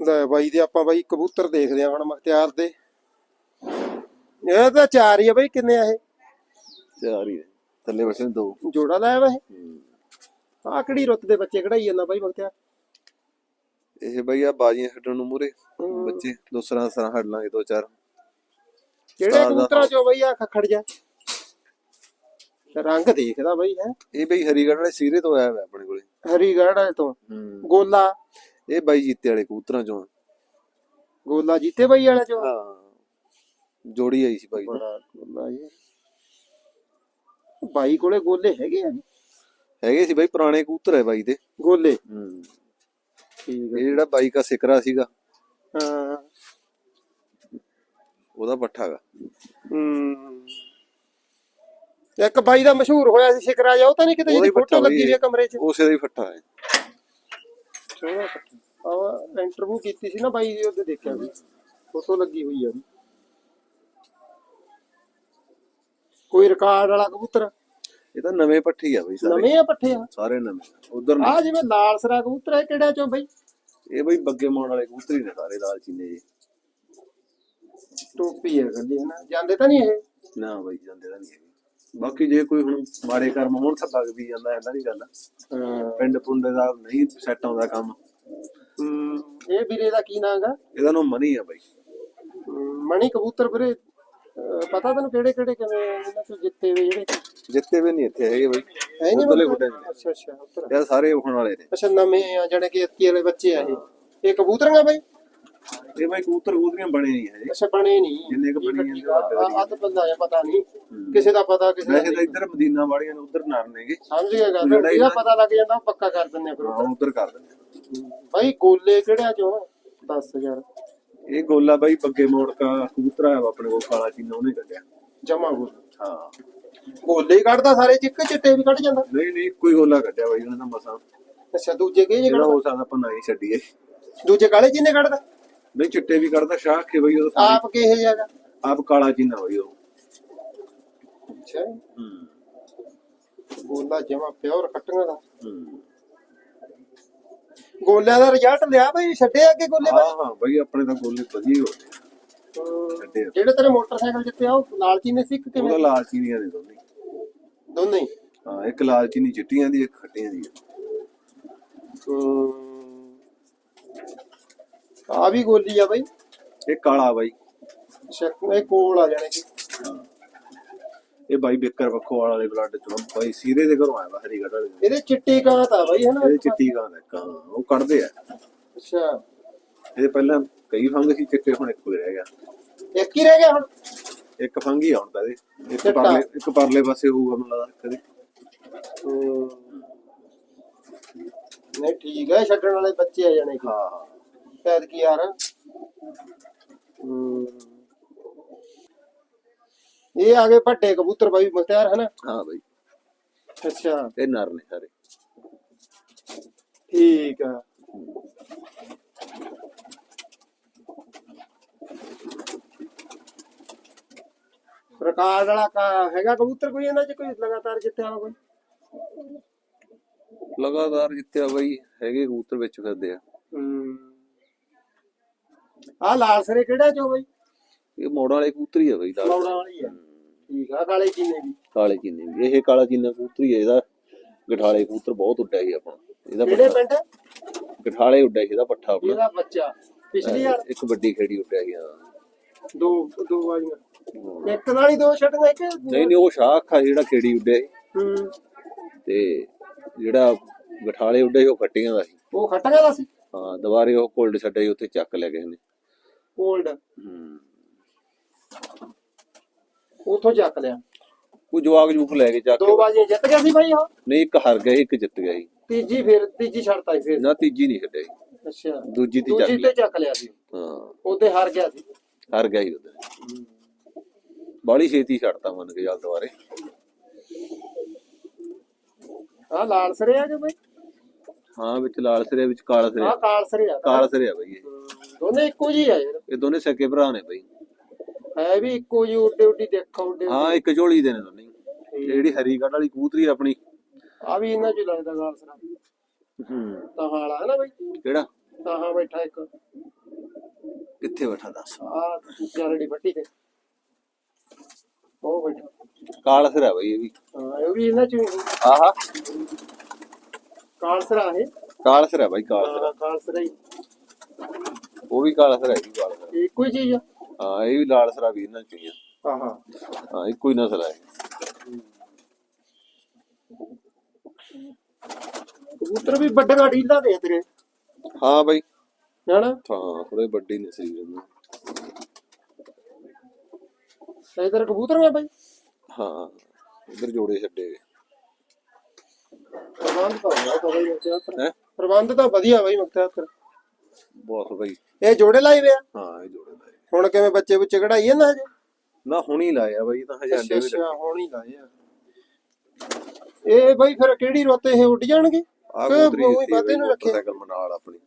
ਲੈ ਬਾਈ ਦੇ ਆਪਾਂ ਬਾਈ ਕਬੂਤਰ ਦੇਖਦੇ ਆ ਹੁਣ ਮਖਤਿਆਰ ਦੇ। ਇਹ ਤਾਂ ਚਾਰ ਹੀ ਆ ਬਾਈ ਕਿੰਨੇ ਆ ਇਹ? ਚਾਰ ਹੀ। ਥੱਲੇ ਬੈਠੇ ਨੇ ਦੋ। ਜੋੜਾ ਲਾਇਆ ਵਾ। ਇਹ ਆਹ ਕਿਹੜੀ ਰੁੱਤ ਦੇ ਬੱਚੇ ਕਢਾਈ ਜਾਂਦਾ ਬਾਈ ਮਖਤਿਆਰ? ਇਹ ਬਈ ਆ ਬਾਜੀਆਂ ਛੱਡਣ ਨੂੰ ਮੂਰੇ ਬੱਚੇ ਦੂਸਰਾ ਸਰਾਂ ਹੱਡ ਲਾਂਗੇ ਦੋ ਚਾਰ। ਕਿਹੜੇ ਕਬੂਤਰਾਂ ਚੋਂ ਬਾਈ ਆ ਖੱਖੜ ਜਾ ਰੰਗ ਦੇਖਦਾ ਬਾਈ ਹੈ। ਇਹ ਬਈ ਹਰੀਗੜ੍ਹ ਵਾਲੇ ਸੀਰੇ ਤੋਂ ਆਇਆ ਹੋਇਆ ਆਪਣੇ ਕੋਲੇ। ਹਰੀਗੜ੍ਹ ਵਾਲੇ ਤੋਂ। ਗੋਲਾ। ਇਹ ਬਾਈ ਜੀਤੇ ਵਾਲੇ ਕਬੂਤਰਾਂ ਚੋਂ। ਗੋਲਾ ਜੀਤੇ ਬਾਈ ਵਾਲੇ ਚੋਂ ਹਾਂ। ਜੋੜੀ ਆਈ ਸੀ ਬਾਈ ਦੀ। ਬੜਾ ਗੋਲਾ ਇਹ ਬਾਈ ਕੋਲੇ ਗੋਲੇ ਹੈਗੇ ਆ ਹੈਗੇ ਸੀ ਬਾਈ ਪੁਰਾਣੇ ਕਬੂਤਰ ਹੈ ਬਾਈ ਦੇ। ਗੋਲੇ? ਹੂੰ। ਠੀਕ ਇਹ ਜਿਹੜਾ ਬਾਈ ਦਾ ਸਿਕਰਾ ਸੀਗਾ। ਹਾਂ। ਉਹਦਾ ਪੱਠਾ ਗਾ। ਹੂੰ। ਇੱਕ ਬਾਈ ਦਾ ਮਸ਼ਹੂਰ ਹੋਇਆ ਸੀ ਸ਼ਿਕਰਾ ਜਾ ਉਹ ਤਾਂ ਨਹੀਂ ਕਿਤੇ ਉਹਦਾ ਜਿਹਦੀ ਹੀ ਫੋਟੋ ਲੱਗੀ ਹੋਈ ਹੈ ਕਮਰੇ 'ਚ? ਉਸੇ ਦਾ ਹੀ ਫੱਟਾ ਹੈ। ਆ ਇੰਟਰਵਿਊ ਕੀਤੀ ਸੀ ਨਾ ਬਾਈ ਦੀ ਉਹਦੇ ਦੇਖਿਆ ਸੀ। ਫੋਟੋ ਲੱਗੀ ਹੋਈ ਆ ਉਹਦੀ। ਕੋਈ ਰਿਕਾਰਡ ਵਾਲਾ ਕਬੂਤਰ? ਇਹ ਤਾਂ ਨਵੇਂ ਪੱਠੀ ਆ ਬਾਈ ਸਾਰੇ। ਨਵੇਂ ਆ ਪੱਠੇ ਆ? ਸਾਰੇ ਨਵੇਂ। ਉਧਰ ਆ ਜਿਵੇਂ ਲਾਲ ਸਰਾ ਕਬੂਤਰ ਹੈ ਕਿਹੜਾ ਚੋਂ ਬਾਈ? ਇਹ ਬਈ ਬੱਗੇ ਮਾਉਣ ਵਾਲੇ ਕਬੂਤਰ ਹੀ ਨੇ ਸਾਰੇ ਲਾਲ ਚੀਨੇ ਜੀ ਟੋਪੀ ਹੈ ਗੱਲੀ ਹੈ ਨਾ? ਜਾਂਦੇ ਤਾਂ ਨਹੀਂ ਇਹ? ਨਾ ਬਾਈ ਜਾਂਦੇ ਤਾਂ ਨਹੀਂ ਹੈਗੇ। ਬਾਕੀ ਜੇ ਕੋਈ ਹੁਣ ਮਾੜੇ ਕਰਮ ਹੋਣ ਤਾਂ ਲੱਗ ਵੀ ਜਾਂਦਾ ਐਦਾਂ ਦੀ ਗੱਲ ਆ। ਪਿੰਡ ਪੁੰਡੇ ਦਾ ਨਹੀਂ ਸੈੱਟ ਆਉਂਦਾ ਕੰਮ। ਇਹ ਵੀਰੇ ਦਾ ਕੀ ਨਾਮ ਹੈਗਾ? ਇਹਦਾ ਨਾਮ ਮਨੀ ਆ ਬਾਈ। ਮਣੀ ਕਬੂਤਰ ਵੀਰੇ ਪਤਾ ਤੈਨੂੰ ਕਿਹੜੇ ਕਿਹੜੇ ਕਿਵੇਂ ਇਹਨਾਂ ਤੋਂ ਜਿੱਤੇ ਹੋਏ ਜਿਹੜੇ? ਜਿੱਤੇ ਵੀ ਨਹੀਂ ਇੱਥੇ ਹੈਗੇ ਬਾਈ। ਹੈ ਨਹੀਂ ਉੱਧਰਲੇ ਗੁੱਡੇ। ਅੱਛਾ ਅੱਛਾ ਇਹ ਸਾਰੇ ਉਖਣ ਵਾਲੇ ਨੇ। ਅੱਛਾ ਨਵੇਂ ਆ ਜਿਹੜੇ ਕਿ 21 ਵਾਲੇ ਬੱਚੇ ਆ ਇਹ। ਇਹ ਕਬੂਤਰਾਂ ਬਾਈ? ਇਹ ਬਾਈ ਕਬੂਤਰ ਕਬੂਤਰੀਆਂ ਬਣੇ ਨਹੀਂ ਹੈ ਅੱਛਾ ਬਣੇ ਨਹੀਂ। ਜਿੰਨੇ ਕੁ ਬਣੇ ਠੀਕ ਆ, ਤਾਂ ਬੰਦਾ ਆ ਪਤਾ ਨਹੀਂ। ਕਿਸੇ ਦਾ ਪਤਾ ਕਿਸੇ ਦਾ ਵੈਸੇ ਤਾਂ ਨਹੀਂ। ਇੱਧਰ ਮਦੀਨਾ ਵਾਲੀਆਂ ਨੇ ਉਧਰ ਨਰ ਨੇਗੇ। ਸਮਝ ਗਿਆ ਗੱਲ। ਇਹਦਾ ਪਤਾ ਲੱਗ ਜਾਂਦਾ ਪੱਕਾ ਕਰ ਦਿੰਦੇ ਆ ਫਿਰ। ਉਧਰ ਕਰ ਦਿੰਦੇ ਬਾਈ ਗੋਲੇ ਕਿਹੜਿਆਂ ਚੋਂ? ਦੱਸ ਯਾਰ। ਇਹ ਗੋਲਾ ਬਾਈ ਬੱਗੇ ਮੋੜ ਕਾ ਕਬੂਤਰ ਆਇਆ ਆਪਣੇ ਕੋਲ ਕਾਲਾ ਚੀਨਾ ਉਹਨੇ ਕੱਢਿਆ। ਜਮਾ ਗੋਲ ਹਾਂ। ਗੋਲੇ ਹੀ ਕੱਢਦਾ ਸਾਰੇ ਚਿੱਕ ਚਿੱਟੇ ਵੀ ਕੱਢ ਜਾਂਦਾ। ਨਹੀਂ ਨਹੀਂ ਕੋਈ ਗੋਲਾ ਕੱਢਿਆ ਬਾਈ ਉਹਨੇ ਤਾਂ ਮਸਾਂ। ਅੱਛਾ ਦੂਜੇ ਕਿਹੜੇ ਜਿਹੜਾ ਹੋ ਸਕਦਾ ਆਪਾਂ ਨਾ ਹੀ ਛੱਡੀਏ। ਦੂਜੇ ਕਾਲੇ ਜਿੰਨੇ ਕੱਢਦਾ? ਨਹੀਂ ਚਿੱਟੇ ਵੀ ਕੱਢਦਾ ਸ਼ਾਹ ਕੇ ਬਈ ਉਹ ਆਪ ਕਿਹੇ ਜਗਾ ਆਪ ਕਾਲਾ ਚੀਨਾ ਬਈ ਉਹ। ਅੱਛਾ ਹੂੰ। ਗੋਲਾ ਜਮਾ ਪਿਓਰ ਕੱਟੀਆਂ ਦਾ। ਹੂੰ। ਗੋਲਿਆਂ ਦਾ ਰਿਜ਼ਲਟ ਲਿਆ ਬਈ ਛੱਡੇ ਅੱਗੇ ਗੋਲੇ ਹਾਂ ਹਾਂ ਬਈ ਆਪਣੇ ਤਾਂ ਗੋਲੇ ਵਧੀਆ ਹੋ ਗਏ ਛੱਡੇ। ਜਿਹੜੇ ਤੇਰੇ ਮੋਟਰਸਾਈਕਲ ਜਿੱਤੇ ਆ ਉਹ ਲਾਲ ਚੀਨੇ ਸੀ ਕਿ ਉਹਦਾ ਕਿਵੇਂ ਲਾਲ ਚੀਨੀਆਂ ਦੇ ਦੋਨੇ। ਦੋਨੇ ਹੀ? ਹਾਂ ਇੱਕ ਲਾਲ ਚੀਨੀ ਚਿੱਟੀਆਂ ਦੀ ਇੱਕ ਖੱਟੀਆਂ ਦੀ ਆ ਵੀ ਗੋਲੀ ਆ ਬਈ। ਇਹ ਕਾਲਾ ਬਾਈ। ਸ਼ੱਕ ਇਹ ਕੋਲ ਆ ਜਾਣੇ ਕਿ। ਇਹ ਬਾਈ ਬੇਕਰ ਵੱਖੋ ਵਾਲੇ ਬਲੱਡ ਚੋਂ। ਬਾਈ ਸੀਰੇ ਦੇ ਘਰੋਂ ਆਇਆ ਵਾ ਹਰੀਗੜ੍ਹ ਵਾਲੇ ਦੇ। ਇਹਦੇ ਚਿੱਟੀ ਕਾਂਤ ਆ ਬਈ ਹਨਾ? ਇਹਦੇ ਚਿੱਟੀ ਗਾਂ ਦਾ ਹਾਂ, ਉਹ ਕੱਢਦੇ ਆ। ਅੱਛਾ। ਇਹਦੇ ਪਹਿਲਾਂ ਕਈ ਫੰਗ ਸੀ ਚਿੱਟੇ ਹੁਣ ਇੱਕ ਹੀ ਰਹਿ ਗਿਆ। ਇੱਕ ਹੀ ਰਹਿ ਗਿਆ ਹੁਣ? ਇੱਕ ਫੰਗ ਹੀ ਆਉਂਦਾ ਇਹਦੇ। ਇੱਕ ਚਿੱਟਾ। ਪਰਲੇ ਇੱਕ ਪਰਲੇ ਪਾਸੇ ਹੋਊਗਾ ਮੈਨੂੰ ਲੱਗਦਾ ਕਦੇ ਹਮ। ਨਹੀਂ ਠੀਕ ਹੈ ਛੱਡਣ ਵਾਲੇ ਬੱਚੇ ਆ ਜਾਣੇ ਕਿ। ਹਾਂ। ਹਾਂ ਯਾਰ। ਹਮ। ਇਹ ਆ ਗਏ ਵੱਡੇ ਕਬੂਤਰ ਬਾਈ ਮੁਖਤਿਆਰ ਹੈ ਨਾ ਹਾਂ ਬਾਈ। ਅੱਛਾ। ਇਹ ਨਰ ਨੇ ਸਾਰੇ। ਠੀਕ ਆ। ਰਿਕਾਰਡ ਵਾਲਾ ਕਾ- ਹੈਗਾ ਕਬੂਤਰ ਕੋਈ ਇਹਨਾਂ ਚ ਕੋਈ ਲਗਾਤਾਰ ਜਿੱਤਿਆ ਹੋਇਆ ਕੋਈ? ਲਗਾਤਾਰ ਜਿੱਤਿਆ ਬਾਈ ਹੈਗੇ ਕਬੂਤਰ ਵਿੱਚ ਫਿਰਦੇ ਆ। ਹਮ ਆ ਲਾਲ ਸਰੇ ਕਿਹੜਾ ਚੋ ਬਈ? ਇਹ ਮੋੜਾਂ ਵਾਲੇ ਕਬੂਤਰੀ ਆ ਬਾਈ ਲਾਲ ਮੌੜਾ ਵਾਲੀ ਆ। ਠੀਕ ਆ ਕਾਲੇ ਚੀਨੇ ਵੀ ਕਾਲੇ ਚੀਨੇ ਵੀ ਇਹ ਕਾਲਾ ਚੀਨਾ ਕਬੂਤਰੀ ਹੈ ਇਹਦਾ ਗਠਾਲੇ ਕਬੂਤਰ ਬਹੁਤ ਉੱਡਿਆ ਸੀ ਆਪਣਾ ਇਹਦਾ ਕਿਹੜੇ ਪੱਠਾ ਪਿੰਡ? ਗਠਾਲੇ ਉੱਡਿਆ ਸੀ ਇਹਦਾ ਪੱਠਾ ਆਪਣਾ। ਇਹਦਾ ਬੱਚਾ। ਪਿਛਲੀ ਯਾਰ ਇੱਕ ਵੱਡੀ ਖੇੜੀ ਉੱਡਿਆ ਸੀ ਹਾਂ। ਦੋ ਦੋ ਵਾਲੀਆਂ। ਇੱਕ ਨਾਲ ਹੀ ਦੋ ਛੱਡਣਾ ਇੱਕ ਨਹੀਂ ਨਹੀਂ ਉਹ ਸ਼ਾਖ ਆ ਜਿਹੜਾ ਖੇੜੀ ਉੱਡਿਆ ਸੀ। ਤੇ ਜਿਹੜਾ ਗਠਾਲੇ ਉੱਡਿਆ ਸੀ ਉਹ ਖੱਟੀਆਂ ਦਾ ਸੀ। ਉਹ ਖਟਗਾ ਦਾ ਸੀ? ਹਾਂ ਦੁਬਾਰੇ ਉਹ ਕੋਲਡ ਛੱਡਿਆ ਸੀ ਉੱਥੇ ਚੱਕ ਲੈ ਗਏ ਨੇ ਕੋਲਡ। ਹੂੰ। ਉਥੋਂ ਚੱਕ ਲਿਆ। ਉਹ ਜਵਾਗ ਜੂਖ ਲੈ ਕੇ ਚੱਕ ਦੋ ਕੇ ਬਾਜ਼ੀਆਂ ਜਿੱਤ ਗਿਆ ਸੀ ਬਾਈ ਉਹ ਨਹੀਂ ਇੱਕ ਹਾਰ ਗਿਆ ਸੀ, ਇੱਕ ਜਿੱਤ ਗਿਆ ਸੀ। ਤੀਜੀ ਫਿਰ ਤੀਜੀ ਛੱਡਤਾ ਸੀ ਫਿਰ। ਨਾ ਤੀਜੀ ਨਹੀਂ ਛੱਡਿਆ ਸੀ। ਅੱਛਾ। ਦੂਜੀ ਦੀ ਚੱਕ ਦੂਜੀ ਲਿਆ। ਤੇ ਚੱਕ ਲਿਆ ਸੀ। ਹਾਂ। ਉਹਦੇ ਹਾਰ ਗਿਆ ਸੀ। ਹਾਰ ਗਿਆ ਹੀ ਉਹਦਾ। ਬਾਲੀ ਛੇਤੀ ਛੱਡਤਾ ਮੰਨ ਕੇ ਚੱਲ ਦੁਬਾਰੇ। ਆ ਲਾਲ ਸਰੇ ਆ ਜੋ ਬਾਈ। ਹਾਂ ਵਿੱਚ ਲਾਲ ਸਿਰੇ ਵਿੱਚ ਕਾਲਾ ਆ ਸਿਰੇ ਕਾਲ ਸਰੇ ਆ ਕਾਲਾ ਸਿਰੇ ਆ ਬਈ ਇਹ। ਦੋਨੇ ਇੱਕੋ ਜੀ ਆ ਯਾਰ। ਇਹ ਦੋਨੇ ਸਕੇ ਭਰਾ ਨੇ ਬਈ। ਹੈ ਵੀ ਇੱਕੋ ਜੀ ਉੱਡੇ ਉੱਡੀ ਦੇਖੋ ਉੱਡੇ ਹਾਂ ਇੱਕ ਝੋਲੀ ਦੇ ਨੇ ਦੋਨੇ। ਹੀ। ਇਹ ਜਿਹੜੀ ਹਰੀਗੜ੍ਹ ਵਾਲੀ ਕਬੂਤਰੀ ਆਪਣੀ। ਆ ਵੀ ਇਹਨਾਂ ਚ ਹੀ ਲੱਗਦਾ ਗਾਲ ਸਰਾ। ਹੂੰ। ਤਾਂ ਹਾਲਾ ਹੈ ਨਾ ਬਾਈ। ਕਿਹੜਾ? ਤਾਂ ਹਾਂ ਬੈਠਾ ਇੱਕ। ਕਿੱਥੇ ਬੈਠਾ ਦੱਸ। ਆ ਚਾਲੜੀ ਪੱਟੀ ਤੇ। ਉਹ ਬੈਠਾ। ਕਾਲ ਸਿਰ ਬਈ ਇਹ ਵੀ। ਹਾਂ ਇਹ ਵੀ ਇਹਨਾਂ ਚ ਹੀ ਆਹਾ ਕਾਲਸਰਾ ਹੈ ਕਾਲ ਸਿਰ ਬਾਈ ਕਾਲ ਸਿਰ। ਕਾਲਸਰਾ ਹੀ। ਉਹ ਵੀ ਕਾਲ ਸਿਰ ਹੈ ਇਹ ਵੀ ਕਾਲ ਸਿਰ ਇੱਕੋ ਹੀ ਚੀਜ਼ ਆ? ਹਾਂ ਇਹ ਵੀ ਲਾਲ ਸਿਰਾ ਵੀ ਇਹਨਾਂ ਚ ਹੀ ਆ। ਆਹਾ ਹਾਂ। ਇੱਕੋ ਹੀ ਨਸਲ ਹੈ ਕਬੂਤਰ ਵੀ ਵੱਡੀਆਂ ਢੀਲਾਂ ਦੇ ਤੇਰੇ। ਹਾਂ ਬਾਈ। ਹਨਾ ਹਾਂ ਥੋੜੇ ਵੱਡੀ ਨੇ ਸਰੀਰ ਨੂੰ ਸਹੀ ਤੇਰੇ ਕਬੂਤਰ ਆ ਬਾਈ। ਹਾਂ ਇਧਰ ਜੋੜੇ ਛੱਡੇ। ਗਏ ਪ੍ਰਬੰਧ ਤਾਂ ਹੈ? ਵਧੀਆ ਬਾਈ ਮੁਖਤਿਆਰ ਬਹੁਤ ਬਾਈ। ਇਹ ਜੋੜੇ ਲਾਏ ਵੇ ਆ? ਹਾਂ ਇਹ ਜੋੜੇ ਲਾਏ। ਹੁਣ ਕਿਵੇਂ ਬੱਚੇ ਬੁੱਚੇ ਕਢਾਈਏ ਨਾ ਹਜੇ? ਨਾ ਹੁਣੀ ਲਾਇਆ ਬਾਈ ਤਾਂ ਹਜੇ ਅੰਡੇ ਵੀ ਅੱਛਾ ਹੁਣ ਹੀ ਲਾਏ ਆ। ਇਹ ਬਾਈ ਫਿਰ ਕਿਹੜੀ ਰੋਤੇ ਇਹ ਉੱਡ ਜਾਣਗੇ? ਆ ਕਿ ਗੋਦਰੀ ਉਹੀ ਦਿੱਤੀ ਹੈ ਵਾਧੇ ਨੂੰ? ਮੋਟਰਸਾਈਕਲ ਮਨਾਲ ਆਪਣੀ।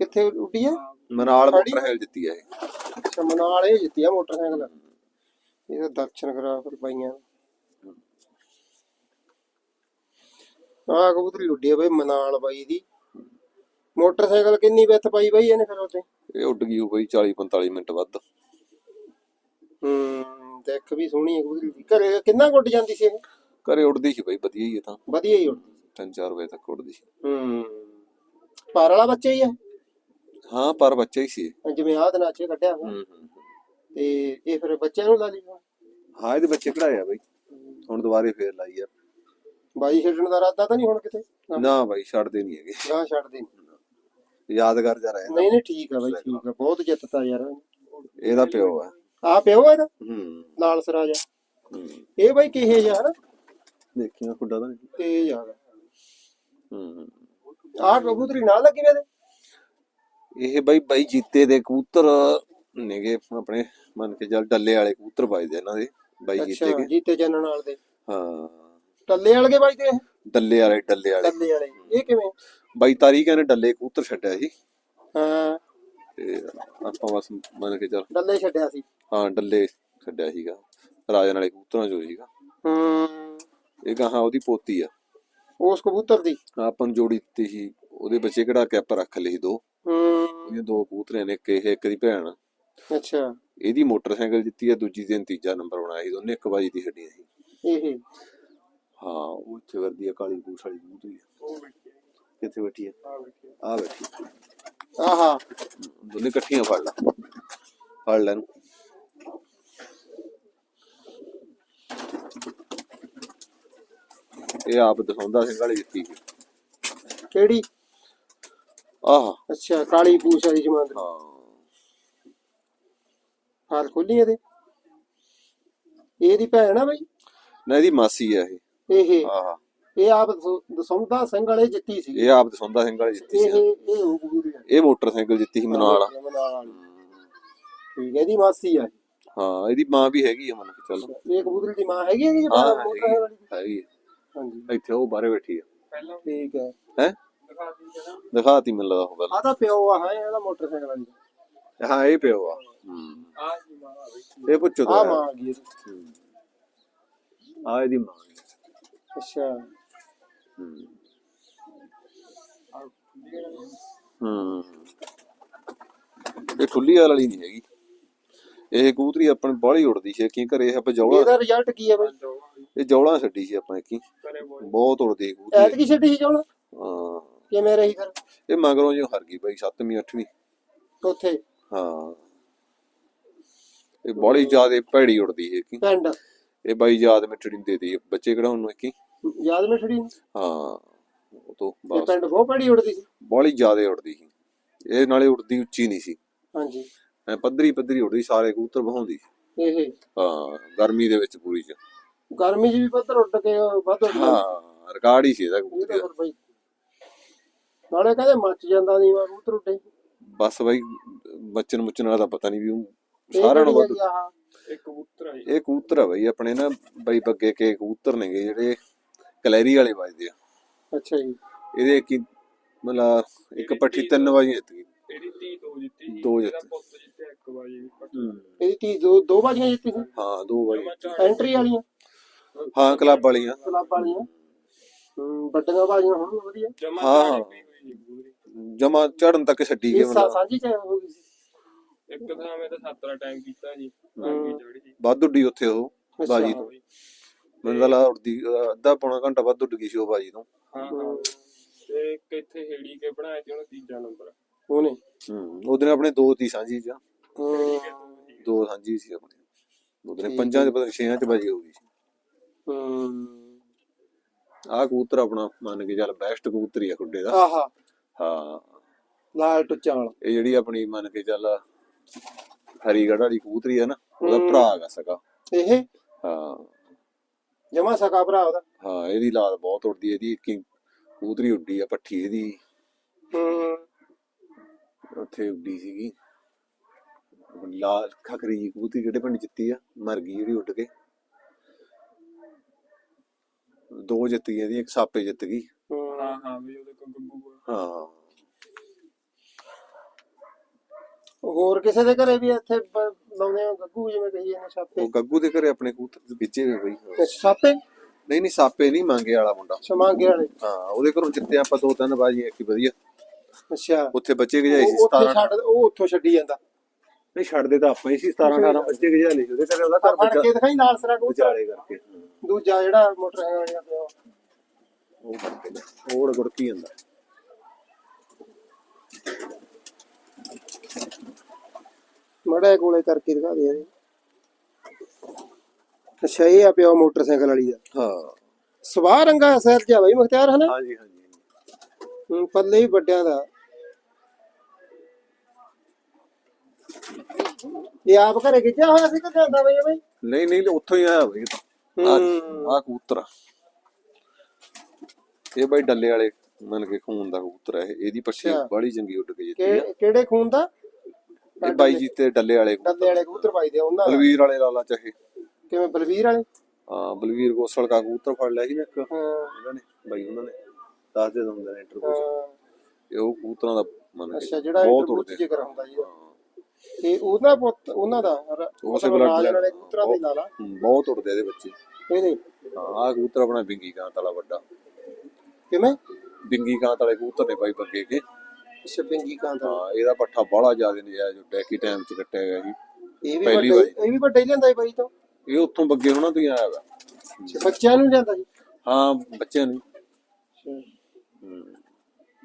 ਕਿੱਥੇ ਉੱਡੀ ਆ? ਮਨਾਲ? ਮੋਟਰਸਾਈਕਲ ਦਿੱਤੀ ਹੈ ਇਹ। ਅੱਛਾ ਮਨਾਲ ਇਹ ਜਿੱਤੀ ਆ ਮੋਟਰਸਾਈਕਲ। ਇਹ ਤਾਂ ਦਰਸ਼ਨ ਕਰਾ ਫਿਰ ਪਾਈਆਂ ਆ ਕਬੂਤਰੀ ਉੱਡੀ ਆ ਬਾਈ ਮਨਾਲ ਬਾਈ ਦੀ। ਮੋਟਰਸਾਈਕਲ ਕਿੰਨੀ ਵਿੱਥ ਪਾਈ ਬਾਈ ਇਹਨੇ ਫਿਰ ਉੱਤੇ ਇਹ ਉੱਡ ਗਈ ਬਾਈ 40 45 ਮਿੰਟ ਵੱਧ। ਹੂੰ ਦੇਖ ਵੀ ਸੋਹਣੀ ਹੈ ਕਬੂਤਰੀ ਦੀ। ਘਰੇ ਕਿੰਨਾ ਗੁੱਡ ਜਾਂਦੀ ਸੀ ਇਹ? ਘਰੇ ਉੱਡਦੀ ਸੀ ਬਾਈ ਵਧੀਆ ਹੀ ਇਹ ਤਾਂ। ਵਧੀਆ ਹੀ ਉੱਡਦੀ 3-4 ਵਜੇ ਤੱਕ ਉੱਡਦੀ ਸੀ। ਹੂੰ ਪਾਰ ਵਾਲਾ ਬੱਚਾ ਹੀ ਹੈ? ਹਾਂ ਪਰ ਬੱਚਾ ਹੀ ਸੀ। ਜਿਵੇਂ ਆਹ ਦਿਨਾਂ ਚ ਕੱਢਿਆ ਹੋਇਆ। ਹੂੰ ਹੂੰ ਤੇ ਇਹ ਫਿਰ ਬੱਚਿਆਂ ਨੂੰ ਲਾ ਲਈ ਹਾਂ ਇਹਦੇ ਬੱਚੇ ਕਢਾਇਆ ਬਾਈ। ਹੁਣ ਦੁਬਾਰੇ ਫੇਰ ਲਾਈ ਆ। ਬਾਈ ਛੱਡਣ ਦਾ ਇਰਾਦਾ ਤਾਂ ਨਹੀਂ ਹੁਣ ਕਿਤੇ? ਨਾ ਬਾਈ ਛੱਡਦੇ ਨਹੀਂ ਹੈਗੇ। ਗਾਂ ਛੱਡ ਦੇ ਯਾਦਗਾਰ ਜਾ ਰਿਹਾ ਨਹੀਂ ਨਹੀਂ ਠੀਕ ਆ ਬਾਈ ਠੀਕ ਆ। ਬਹੁਤ ਜਿੱਤਤਾ ਯਾਰ। ਇਹਦਾ ਪਿਓ ਆ। ਆ ਪਿਓ ਆ ਇਹਦਾ? ਹੂੰ। ਲਾਲ ਸਰਾਜਾ ਇਹ ਬਾਈ ਕਿਹੇ ਯਾਰ? ਦੇਖਿਆ ਖੁੱਡਾ ਤਾਂ। ਨਹੀਂ ਤੇਜ ਆ ਹੂੰ। ਆ ਕਬੂਤਰੀ ਨਾਲ ਲੱਗੀ ਵੇ ਇਹ ਬਾਈ ਬਾਈ ਜੀਤੇ ਦੇ ਕਬੂਤਰ ਨੇਗੇ ਆਪਣੇ। ਮੰਨ ਕੇ ਚੱਲ ਡੱਲੇ ਵਾਲੇ ਕਬੂਤਰ ਵੱਜਦੇ ਇਹਨਾਂ ਦੇ ਬਾਈ ਜੀਤੇ ਅੱਛਾ ਕੇ ਜੀਤੇ ਜਨਨ ਨਾਲ ਦੇ। ਹਾਂ। ਟੱਲੇ ਵਾਲੇ ਬਾਈ ਤੇ? ਡੱਲੇ ਵਾਲੇ। ਡੱਲੇ ਵਾਲੇ। ਇਹ ਕਿਵੇਂ? ਬਾਈ ਤਾਰੀਖ ਨੇ ਡੱਲੇ ਕਬੂਤਰ ਛੱਡਿਆ ਸੀ। ਹਾਂ। ਤੇ ਆਪਾਂ ਬਸ ਮੰਨ ਕੇ ਚੱਲ ਡੱਲੇ ਛੱਡਿਆ ਸੀ। ਹਾਂ ਡੱਲੇ ਛੱਡਿਆ ਸੀਗਾ। ਰਾਜਨ ਵਾਲੇ ਕਬੂਤਰਾਂ ਚੋਂ ਸੀਗਾ। ਹੂੰ। ਇਹ ਗਾਹਾਂ ਉਹਦੀ ਪੋਤੀ ਆ। ਉਸ ਕਬੂਤਰ ਦੀ? ਆਪਾਂ ਨੂੰ ਜੋੜੀ ਦਿੱਤੀ ਸੀ। ਉਹਦੇ ਬੱਚੇ ਕਿਹੜਾ ਕੈਪ ਰੱਖ ਲਈ ਦੋ। ਹੂੰ। ਉਹਦੀਆਂ ਦੋ ਕਬੂਤਰੇ ਨੇ ਇੱਕ ਇਹ ਇੱਕ ਦੀ ਭੈਣ। ਅੱਛਾ। ਇਹਦੀ ਮੋਟਰਸਾਈਕਲ ਜਿੱਤੀ ਆ ਦੂਜੀ ਦਿਨ ਤੀਜਾ ਨੰਬਰ ਬਣਾਇਆ ਸੀ। ਦੋਨੇ ਇੱਕ ਬਾਜੀ ਦੀ ਛੱਡੀਆਂ ਸੀ। ਇਹ। ਹਾਂ ਉਹ ਇੱਥੇ ਵਰਦੀ ਆ ਕਾਲੀ ਪੂਛ ਵਾਲੀ ਕਬੂਤਰੀ ਆ। ਕਿੱਥੇ ਬੈਠੀ ਆ? ਆ। ਬੈਠੀ ਆਹਾ ਦੋਨੇ ਇਕੱਠੀਆਂ ਫੜ ਲਾ। ਫੜ ਲੈ ਨੂੰ ਇਹ ਆਪ ਦਿਖਾਉਂਦਾ ਸਿੰਘ ਵਾਲੀ ਜਿੱਤੀ ਕਿਹੜੀ? ਆਹ। ਅੱਛਾ ਕਾਲੀ ਪੂਛ ਵਾਲੀ ਜਮਾਂਦਰੀ ਹਾਂ। ਹਾਲ ਖੋਲੀ ਇਹਦੇ? ਇਹਦੀ ਭੈਣ ਆ ਬਾਈ? ਨਾ ਇਹਦੀ ਮਾਸੀ ਆ ਇਹ। ਇਹ। ਆਹ। ਇਹ ਆਪ ਦਸੌ- ਦਸੌਂਦਾ ਸਿੰਘ ਵਾਲੇ ਜਿੱਤੀ ਸੀ। ਇਹ ਆਪ ਦਿਖਾਉਂਦਾ ਸਿੰਘ ਵਾਲੀ ਜਿੱਤੀ ਇਹ ਸੀ ਇਹ ਮੋਟਰਸਾਈਕਲ ਜਿੱਤੀ ਸੀ ਮਨਾਲ। ਵਾਲੀ। ਠੀਕ ਹੈ ਇਹਦੀ ਮਾਸੀ ਆ ਹਾਂ ਇਹਦੀ ਮਾਂ ਵੀ ਹੈਗੀ ਆ ਮੰਨ ਕੇ ਚੱਲ। ਇਹ ਕਬੂਤਰੀ ਦੀ ਮਾਂ ਹੈਗੀ ਹੈ ਜੀ ਹਾਂ ਮੋਟਰ ਵਾਲੀ? ਹੈਗੀ ਆ। ਹਾਂਜੀ। ਇੱਥੇ ਉਹ ਬਾਹਰੇ ਬੈਠੀ ਆ। ਠੀਕ ਹੈ। ਹੈ? ਦਿਖਾਤੀ ਮੈਨੂੰ ਲੱਗਦਾ ਉਹ ਗੱਲ। ਆ ਤਾਂ ਪਿਓ ਆ ਹੈ ਇਹਦਾ ਮੋਟਰਸਾਈਕਲ ਵਾਲੀ ਹਾਂ ਇਹ ਪਿਓ ਆ। ਇਹ ਪੁੱਛੋ ਆ ਮਾਂ ਆ ਗਈ ਇਹਦੀ। ਆ ਇਹਦੀ ਮਾਂ ਅੱਛਾ। ਹੂੰ। ਇਹ ਠੁੱਲੀ ਵਾਲੀ ਨਹੀਂ ਹੈਗੀ। ਇਹ ਕਬੂਤਰੀ ਆਪਣੇ ਬਾਹਲੀ ਉੜਦੀ ਸੀ ਕਿ ਘਰੇ ਆਪਾਂ ਜੌਲਾ ਇਹਦਾ ਰਿਜ਼ਲਟ ਕੀ ਹੈ ਬਾਈ? ਇਹ ਜੌਲਾ ਛੱਡੀ ਸੀ ਆਪਾਂ ਕੀ ਬਹੁਤ ਉੜਦੀ ਸੀ ਕਬੂਤਰੀ। ਐਤਕੀ ਛੱਡੀ ਸੀ ਜੋਣਾ ਹਾਂ। ਕਿਵੇਂ ਰਹੀ ਫਿਰ? ਇਹ ਮਗਰੋਂ ਜਿਉ ਹਰ ਗਈ ਬਾਈ 7ਵੀਂ 8ਵੀਂ ਉੱਥੇ? ਹਾਂ। ਇਹ ਬੜੀ ਜ਼ਿਆਦੇ ਭੈੜੀ ਉੜਦੀ ਹੈ ਕੀ ਪਿੰਡ? ਇਹ ਬਾਈ ਯਾਦ ਮਿੱਟੜੀ ਦੇ ਦੀ ਬੱਚੇ ਕਢਾਉਣ ਨੂੰ ਕੀ ਯਾਦ ਮਿਠੜੀ ਹਾਂ ਉਹ ਤੋਂ ਇਹ ਬਸ ਪਿੰਡ ਬਹੁਤ ਪੜੀ ਉੜਦੀ ਸੀ? ਬੜੀ ਜ਼ਿਆਦੇ ਉੜਦੀ ਸੀ। ਇਹ ਨਾਲੇ ਉੜਦੀ ਉੱਚੀ ਨਹੀਂ ਸੀ। ਹਾਂਜੀ। ਐ ਪੱਧਰੀ ਪੱਧਰੀ ਉੜਦੀ ਸਾਰੇ ਕਬੂਤਰ ਬਹਾਉਂਦੀ ਇਹ? ਹਾਂ ਗਰਮੀ ਦੇ ਵਿੱਚ ਪੂਰੀ ਚ। ਗਰਮੀ 'ਚ ਵੀ ਪੱਧਰ ਉੱਡ ਕੇ ਵੱਧ ਉੱਡ ਜਾਂਦਾ ਹਾਂ ਰਿਕਾਰਡ ਹੀ ਸੀ ਇਹਦਾ ਇਹ ਕਬੂਤਰ ਤਾਂ ਦਾ। ਫਿਰ ਬਾਈ ਨਾਲੇ ਕਹਿੰਦੇ ਮੱਚ ਜਾਂਦਾ ਨਹੀਂ ਕਬੂਤਰ ਉੱਡੇ। ਬਸ ਬਾਈ ਬੱਚਨ ਮੁੱਚਨ ਵਾਲਾ ਤਾਂ ਪਤਾ ਨਹੀਂ ਵੀ ਉਹ ਸਾਰਿਆਂ ਨੂੰ ਵੱਧ ਆਹ? ਇਹ ਕਬੂਤਰ ਆ ਬਾਈ ਆਪਣੇ ਨਾ ਬਾਈ ਬੱਗੇ ਕੇ ਕਬੂਤਰ ਨੇਗੇ ਜਿਹੜੇ ਕਲੈਰੀ ਵਾਲੇ ਵੱਜਦੇ ਆ। ਅੱਛਾ ਜੀ। ਇਹਦੇ ਕੀ ਮਤਲਬ ਇੱਕ ਪੱਠੀ ਤਿੰਨ ਵਾਰੀ ਜਿੱਤ ਧੀ ਦੋ ਜਿੱਤੀ। ਦੋ ਇਹਦਾ ਜਿੱਤੀ। ਪੁੱਤ ਜਿੱਤਿਆ ਇੱਕ ਵਾਰੀ ਇਹਦੀ ਤੀ ਦੋ ਦੋ ਜਿੱਤੀ ਸੀ? ਹਾਂ ਦੋ ਵਾਰੀ ਐਂਟਰੀ ਵਾਲੀਆਂ? ਹਾਂ ਕਲੱਬ ਵਾਲੀਆਂ। ਕਲੱਬ ਵਾਲੀਆਂ? ਵੱਡੀਆਂ ਬਾਜੀਆਂ ਹੁਣ ਵਧੀਆ। ਜਮਾ ਹਾਂ। ਜਮਾ ਚੜਨ ਤੱਕ ਛੱਡੀ ਗਏ ਮਤਲਬ। ਸਾਂਝੀ ਚ ਹੋ ਗਈ ਸੀ। ਇੱਕ ਥਾਂ ਮੈਂ ਤਾਂ ਸੱਤ ਦਾ ਟਾਈਮ ਕੀਤਾ ਸੀ ਬਾਕੀ ਚੜੀ ਸੀ ਵੱਧ ਉੱਡੀ ਉੱਥੇ ਉਹ ਬਾਜੀ ਤੋਂ। ਮੈਨੂੰ ਤਾਂ ਲੱਗਦਾ ਉੱਡਦੀ ਅਹ ਅੱਧਾ ਪੌਣਾ ਘੰਟਾ ਵੱਧ ਉੱਡ ਗਈ ਸੀ ਉਹ ਬਾਜੀ ਤੋਂ। ਹਾਂ ਹਾਂ। ਤੇ ਇੱਕ ਇੱਥੇ ਹੇੜੀ ਕੇ ਬਣਾਇਆ ਸੀ ਉਹਨੇ ਤੀਜਾ ਨੰਬਰ ਉਹਨੇ? ਹੂੰ ਉਹਦੇ ਆਪਣੇ ਦੋ ਤੀ ਸਾਂਝੀ ਜਾਂ। ਦੋ ਸਾਂਝੀ ਸੀ ਆਪਣੀ। ਉਹਦੇ ਠੀਕ ਪੰਜਾਂ ਚ ਪਤਾ ਨੀ ਛੇਆਂ ਚ ਬਾਜੀ ਹੋ ਗਈ ਸੀ। ਹੂੰ। ਆਹ ਕਬੂਤਰ ਆਪਣਾ ਮੰਨ ਕੇ ਚੱਲ ਬੈਸਟ ਕਬੂਤਰ ਹੀ ਆ ਖੁੱਡੇ ਦਾ। ਆਹਾ। ਹਾਂ। ਲਾਲ ਟੁੱਚਾਂ ਵਾਲਾ। ਇਹ ਜਿਹੜੀ ਆਪਣੀ ਮੰਨ ਕੇ ਚੱਲ ਹਰੀਗੜ੍ਹ ਵਾਲੀ ਕਬੂਤਰੀ ਆ ਨਾ ਉਹਦਾ ਹੂੰ। ਭਰਾ ਹੈਗਾ ਸਕਾ। ਇਹ? ਹਾਂ। ਜਮਾ ਸਕਾ ਭਰਾ ਉਹਦਾ? ਹਾਂ ਇਹਦੀ ਲਾਲ ਬਹੁਤ ਉੱਡਦੀ ਹੈ, ਇਹਦੀ ਇੱਕ ਹੀ ਕਬੂਤਰੀ ਉੱਡੀ ਆ ਪੱਠੀ ਇਹਦੀ। ਹੂੰ। ਉੱਥੇ ਉੱਡੀ ਸੀਗੀ। ਲਾਲ ਖਖਰੀ ਜੀ ਕਬੂਤਰੀ ਕਿਹੜੇ ਪਿੰਡ ਜਿੱਤੀ ਆ ਮਰ ਗਈ ਜਿਹੜੀ ਉੱਡ ਕੇ। ਦੋ ਜਿੱਤ ਗਈਆਂ ਦੀ ਇੱਕ ਸਾਪੇ ਜਿੱਤ ਗਈ। ਹੂੰ। ਹਾਂ ਹਾਂ ਵੀ ਉਹਦੇ ਕੋਲ ਗੱਗੂ ਹਾਂ। ਹੋਰ ਕਿਸੇ ਦੇ ਘਰੇ ਵੀ ਇੱਥੇ ਬ- ਲਾਉਂਦੇ ਆ? ਗੱਗੂ ਜਿਵੇਂ ਕਹੀ ਜਾਂਦੇ ਛਾਪੇ। ਉਹ ਗੱਗੂ ਦੇ ਘਰੇ ਆਪਣੇ ਕਬੂਤਰ ਵਿੱਚੇ ਹੋਏ ਬਈ ਛਾਪੇ? ਨਹੀਂ ਨਹੀਂ ਸਾਪੇ ਨਹੀਂ ਮੰਗੇ ਵਾਲਾ ਮੁੰਡਾ। ਸਮਾਂਗੇ ਵਾਲੇ। ਹਾਂ ਉਹਦੇ ਘਰੋਂ ਜਿੱਤੇ ਆਪਾਂ ਦੋ ਤਿੰਨ ਬਾਜੀਆਂ ਇੱਕ ਹੀ ਵਧੀਆ। ਅੱਛਾ। ਉੱਥੇ ਬੱਚੇ ਗਜਾਈ ਸੀ ਉਹ ਉੱਥੇ 17 ਛੱਡ ਉਹ ਉੱਥੋਂ ਛੱਡੀ ਜਾਂਦਾ। ਨਹੀਂ ਛੱਡਦੇ ਤਾਂ ਆਪਾਂ ਹੀ ਸੀ 17 18 ਬੱਚੇ ਗਜਾ ਲਈ ਉਹਦੇ ਘਰੇ ਉਹਦਾ ਘਰ ਫੜ ਕੇ ਬੱਚਾ ਦਿਖਾਈ ਨਾਲ ਸਰਾ ਕਬੂਤਰ? ਵਿਚਾਲੇ ਕਰਕੇ। ਦੂਜਾ ਜਿਹੜਾ ਮੋਟਰਸਾਈਕਲ ਵਾਲਾ ਪਿਆ ਵਾ। ਉਹ ਕਰਕੇ ਨਾ, ਗੁੜਕੀ ਜਾਂਦਾ ਮਾੜਾ ਕੋਲੇ ਕਰਕੇ ਦਿਖਾ ਦੇ ਯਾਰ। ਅੱਛਾ ਇਹ ਆ ਪਿਆ ਮੋਟਰਸਾਈਕਲ ਵਾਲੀ ਦਾ ਹਾਂ ਸਵਾਹ ਰੰਗਾ ਸਿਰ ਜਾ ਬਈ ਮੁਖਤਿਆਰ ਹਨਾ ਹਾਂਜੀ ਹਾਂਜੀ ਹੂੰ, ਪੱਲੇ ਹੀ ਵੱਡਿਆਂ ਦਾ ਇਹ ਆਪ ਘਰੇ ਗਿੱਜਿਆ ਹੋਇਆ ਸੀ ਕਿ ਜਾਂਦਾ ਬਈ ਬਈ ਨਹੀਂ ਨਹੀਂ ਉੱਥੋਂ ਹੀ ਆਇਆ ਬਈ ਤਾਂ। ਆ ਕਬੂਤਰ। ਇਹ ਬਾਈ ਡੱਲੇ ਵਾਲੇ ਮੰਨ ਕੇ ਖੂਨ ਦਾ ਕਬੂਤਰ ਹੈ ਇਹ। ਇਹਦੀ ਪੱਛੀ। ਬੜੀ ਚੰਗੀ ਉੱਡ ਕਿ- ਕਿਹੜੇ ਖੂਨ ਦਾ ਇਹ ਬਾਈ ਜੀ ਤੇ ਡੱਲੇ ਵਾਲੇ ਡੱਲੇ ਵਾਲੇ ਕਬੂਤਰ ਪਾਈਦੇ ਉਹਨਾਂ ਦਾ। ਬਲਵੀਰ ਵਾਲੇ ਲਾਲਾ ਚਾਹੇ। ਕਿਵੇਂ ਬਲਵੀਰ ਵਾਲੇ? ਹਾਂ ਬਲਵੀਰ ਗੋਸਲ ਦਾ ਕਬੂਤਰ ਫੜ ਲਿਆ ਸੀ ਇੱਕ। ਹਾਂ। ਉਹਨਾਂ ਨੇ ਬਾਈ ਉਹਨਾਂ ਨੇ। ਦੱਸਦੇ ਹੁੰਦੇ ਨੇ ਇੰਟਰਵਿਊ। ਇਹ ਉਹ ਕਬੂਤਰਾਂ ਦਾ ਮੰਨ ਅੱਛਾ ਜਿਹੜਾ ਬਹੁਤ ਇੰਟਰਵਿਊ ਉੱਡਦੇ ਜ਼ਿਕਰ ਹੁੰਦਾ ਜੀ। ਤੇ ਉਹਦਾ ਪੁੱਤ ਉਹਨਾਂ ਦਾ ਉਸੇ ਬਲੱਡ ਵਾਲੇ ਕਬੂਤਰਾਂ ਦੇ ਲਾ ਲਾ। ਹੂੰ, ਬਹੁਤ ਉੱਡਦੇ ਇਹਦੇ ਬੱਚੇ। ਇਹਦੇ? ਹਾਂ ਕਬੂਤਰ ਆਪਣਾ ਬਿੰਗੀ ਕਾਂਤ ਵਾਲਾ ਵੱਡਾ। ਕਿਵੇਂ? ਬਿੰਗੀ ਕਾਂਤ ਵਾਲੇ ਕਬੂਤਰ ਨੇ ਬਾਈ ਬੱਗੇ ਕੇ। ਸ਼ਪਿੰਗੀ ਕਾਂ ਦਾ। ਹਾਂ ਇਹਦਾ ਪੱਠਾ ਬੜਾ ਜ਼ਿਆਦਾ ਨਜਾਇਜ਼ ਉੱਡਿਆ ਕੀ ਟਾਈਮ ਚ ਕੱਟਿਆ ਗਿਆ ਸੀ ਇਹ ਵੀ ਪਹਿਲੀ ਵੱਡਾ ਵਾਰੀ। ਇਹ ਵੀ ਵੱਡਾ ਹੀ ਲੈਂਦਾ ਸੀ ਬਾਈ ਤੋਂ? ਇਹ ਉੱਥੋਂ ਬੱਗੇ ਹੋਣਾ ਤੋਂ ਹੀ ਆਇਆ ਵਾ। ਅੱਛਾ, ਬੱਚਿਆਂ ਨੂੰ ਜਾਂਦਾ ਸੀ? ਹਾਂ ਬੱਚਿਆਂ ਨੂੰ।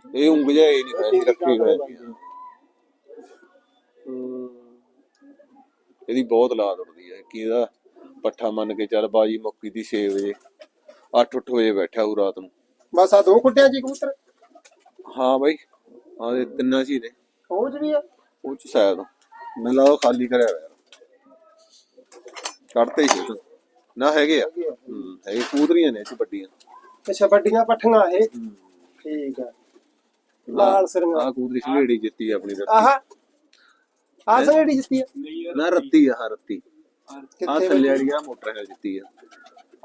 ਇਹ ਉਂਗ ਜਿਹਾ ਇਹ ਨਹੀਂ ਹੋਇਆ ਸੀ ਰੱਖੀ ਹੋਇਆ ਸੀ। ਹੂੰ। ਇਹਦੀ ਬਹੁਤ ਲਾਦ ਉੱਡਦੀ ਹੈ ਕਿ ਇਹਦਾ ਪੱਠਾ ਮੰਨ ਕੇ ਚੱਲ ਬਾਜੀ ਮੁੱਕੀ ਦੀ 6 ਵਜੇ 8-8 ਵਜੇ ਬੈਠਾ ਉਹ ਰਾਤ ਨੂੰ। ਬਸ ਆ ਦੋ ਕੁੱਟਿਆਂ ਜੀ ਕਬੂਤਰ? ਹਾਂ ਬਾਈ। ਹਾਂ ਇਹ ਤਿੰਨਾਂ ਸੀ ਨੇ। ਉਹ ਚ ਵੀ ਆ? ਉਹ ਚ ਸ਼ਾਇਦ। ਮੈਨੂੰ ਲੱਗਦਾ ਖਾਲੀ ਕਰਿਆ ਹੋਇਆ। ਕੱਢਤੇ ਹੀ 'ਚੋਂ। ਨਾ ਹੈਗੇ ਆ। ਹੈਗੇ ਆ। ਹੂੰ ਹੈਗੇ ਕੂਦਰੀਆਂ ਨੇ ਇਹ ਚ ਵੱਡੀਆਂ। ਅੱਛਾ ਵੱਡੀਆਂ ਪੱਠੀਆਂ ਇਹ? ਠੀਕ ਆ। ਲਾਲ ਸਰੰਗਾ। ਆਹ ਕੂਦਰੀ ਸੰਘੇੜੀ ਜਿੱਤੀ ਆ ਆਪਣੀ ਰੱਤੀ। ਆਹ। ਆਹ ਸੜੀ ਜਿੱਤੀ ਆ? ਨਾ ਰੱਤੀ ਆ ਰੱਤੀ। ਆ ਥੱਲੇ ਵਾਲੀ ਆ ਮੋਟਰ ਹੈ ਜਿੱਤੀ ਆ।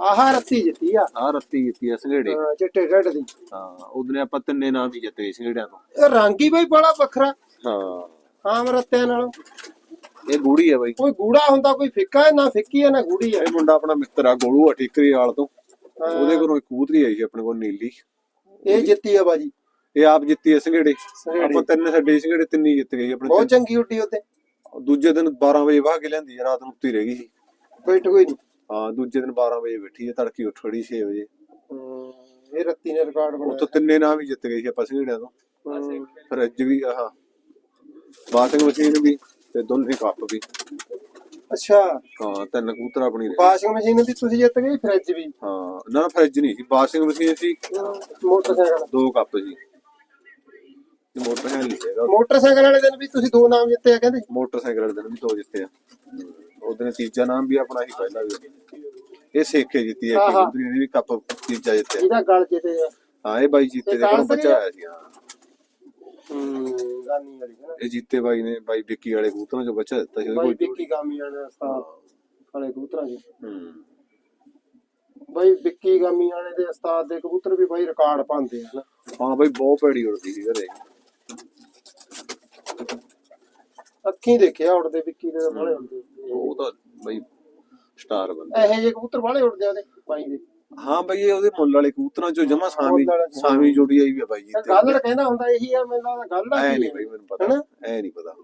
ਆਹ ਰੱਤੀ ਜਿੱਤੀ ਆ। ਆ ਰੱਤੀ ਜਿੱਤੀ ਆ ਸੰਘੇੜੇ। ਹਾਂ, ਚਿੱਟੇ ਰੈਡ ਦੀ। ਹਾਂ ਉਹਦਨੇ ਆਪਾਂ ਤਿੰਨੇ ਨਾਮ ਹੀ ਜਿੱਤੇ ਸੰਘੇੜਿਆਂ ਤੋਂ। ਇਹ ਰੰਗ ਹੀ ਬਈ ਬੜਾ ਵੱਖਰਾ। ਹਾਂ। ਆਮ ਰੱਤਿਆਂ ਨਾਲੋਂ। ਇਹ ਗੂੜੀ ਆ ਬਾਈ। ਕੋਈ ਗੂੜਾ ਹੁੰਦਾ ਕੋਈ ਫਿੱਕਾ ਹੈ ਨਾ ਫਿੱਕੀ ਹੈ ਨਾ ਗੂੜੀ ਹੈ। ਇਹ ਮੁੰਡਾ ਆਪਣਾ ਮਿੱਤਰ ਆ ਗੋਲੂ ਆ ਠੀਕਰੀ ਵਾਲ ਤੋਂ। ਉਹਦੇ ਕੋਲੋਂ ਇੱਕ ਕਬੂਤਰੀ ਆਈ ਸੀ ਆਪਣੇ ਕੋਲ ਨੀਲੀ। ਇਹ ਜਿੱਤੀ ਆ ਬਾਜੀ। ਇਹ ਆਪ ਜਿੱਤੀ ਆ ਸੰਘੇੜੇ। ਸੰਘੇੜੇ। ਆਪਾਂ ਤਿੰਨ ਛੱਡੇ ਸੰਘੇੜੇ ਤਿੰਨੀ ਜਿੱਤ ਗਏ ਆਪਣੇ ਬਹੁਤ ਚੰਗੀ ਉੱਡੀ ਉੱਤੇ। ਦੂਜੇ ਦਿਨ 12 ਵਜੇ ਵਾਹ ਕੇ ਲਿਆਂਦੀ ਆ, ਰਾਤ ਨੂੰ ਉੱਤੀ ਰਹਿ ਗਈ ਸੀ। ਕੋਈ ਟਕੋਈ ਨਹੀਂ ਹਾਂ ਦੂਜੇ ਦਿਨ 12 ਵਜੇ ਬੈਠੀ ਆ ਤੜਕੀ ਉੱਠ ਖੜੀ 6 ਵਜੇ। ਇਹ ਰੱਤੀ ਨੇ ਰਿਕਾਰਡ ਬਣਾਇਆ। ਤਿੰਨੇ ਨਾਮ ਹੀ ਜਿੱਤ ਗਏ ਸੀ ਆਪਾਂ ਸੰਘੇੜਿਆਂ ਤੋਂ। ਫਿਰ ਅੱਜ ਵੀ ਆਹ ਵਾਸ਼ਿੰਗ ਮਸ਼ੀਨ ਵੀ ਤੇ ਦੋਨੇ ਕੱਪ ਵੀ। ਅੱਛਾ। ਹਾਂ ਤਿੰਨ ਕਬੂਤਰ ਆਪਣੀ ਰਹੇ ਵਾਸ਼ਿੰਗ ਮਸ਼ੀਨ ਵੀ ਤੁਸੀਂ ਜਿੱਤ ਗਏ ਫ੍ਰਿਜ ਵੀ? ਹਾਂ ਨਾ ਫ੍ਰਿਜ ਨਹੀਂ ਸੀ ਵਾਸ਼ਿੰਗ ਮਸ਼ੀਨ ਸੀ। ਮੋਟਰਸਾਈਕਲ। ਦੋ ਕੱਪ ਸੀ। ਮੋਟਰਸਾਈਕਲ ਮੋਟਰਸਾਈਕਲ ਵਾਲੇ ਦਿਨ ਵੀ ਤੁਸੀਂ ਦੋ ਨਾਮ ਜਿੱਤੇ ਆ ਕਹਿੰਦੇ? ਮੋਟਰਸਾਈਕਲ ਵਾਲੇ ਦਿਨ ਵੀ ਦੋ ਜਿੱਤੇ ਆ। ਉਹਦੇ ਤੀਜਾ ਨਾਮ ਵੀ ਆਪਣਾ ਹੀ ਪਹਿਲਾ ਵੀ ਇਹ ਸੇਖੇ ਜਿੱਤੀ ਹੈ ਕਿ। ਉਧਰੀ ਨੇ ਵੀ ਕੱਪ ਤੀਜਾ ਜਿੱਤਿਆ। ਜਿਹਦਾ ਗਲ ਜਿੱਤੇ ਆ। ਹਾਂ ਇਹ ਬਾਈ ਜੀਤੇ ਦੇ ਕੋਲੋਂ ਬੱਚਾ ਆਇਆ ਸੀ ਹਾਂ। ਹਮ ਗਾਨੀ ਵਾਲੀ ਹੈ ਨਾ। ਇਹ ਜੀਤੇ ਬਾਈ ਨੇ ਬਾਈ ਵਿੱਕੀ ਵਾਲੇ ਕਬੂਤਰਾਂ ਚੋਂ ਬੱਚਾ ਦਿੱਤਾ ਸੀ ਬਾਈ ਵਿੱਕੀ ਗਾਮੀ ਵਾਲੇ ਉਸਤਾਦ ਵਾਲੇ ਕਬੂਤਰਾਂ ਹੂੰ। ਬਾਈ ਵਿੱਕੀ ਗਾਮੀ ਵਾਲੇ ਦੇ ਉਸਤਾਦ ਦੇ ਕਬੂਤਰ ਵੀ ਬਾਈ ਰਿਕਾਰਡ ਪਾਉਂਦੇ ਆ ਨਾ। ਹਾਂ ਬਾਈ ਬਹੁਤ ਭੈੜੀ ਉੜਦੀ ਸੀ ਘਰੇ। ਅੱਖੀਂ ਦੇਖਿਆ ਉੜਦੇ ਵਿੱਕੀ ਦੇ ਬੜੇ ਹੁੰਦੇ ਉਹ ਤਾਂ ਬਾਈ ਸਟਾਰ ਬੰਦਾ। ਇਹੋ ਜਿਹੇ ਕਬੂਤਰ ਵਾਲੇ ਉੜਦੇ ਆ ਉਹਦੇ ਬਾਈ ਦੇ। ਹਾਂ ਬਾਈ ਇਹ ਉਹਦੇ ਮੁੱਲ ਵਾਲੇ ਕਬੂਤਰਾਂ ਚੋਂ ਜਮਾ ਸਾਵੀ ਸਾਵੀ ਜੋੜੀ ਆਈ ਵੀ ਆ ਬਾਈ ਜੀਤੇ ਗੱਲ ਕਹਿੰਦਾ ਹੁੰਦਾ ਇਹੀ ਆ ਮੈਨੂੰ ਲੱਗਦਾ ਗੱਲ ਦਾ ਐ ਨਹੀਂ ਬਾਈ ਮੈਨੂੰ ਪਤਾ? ਐ ਨਹੀਂ ਪਤਾ।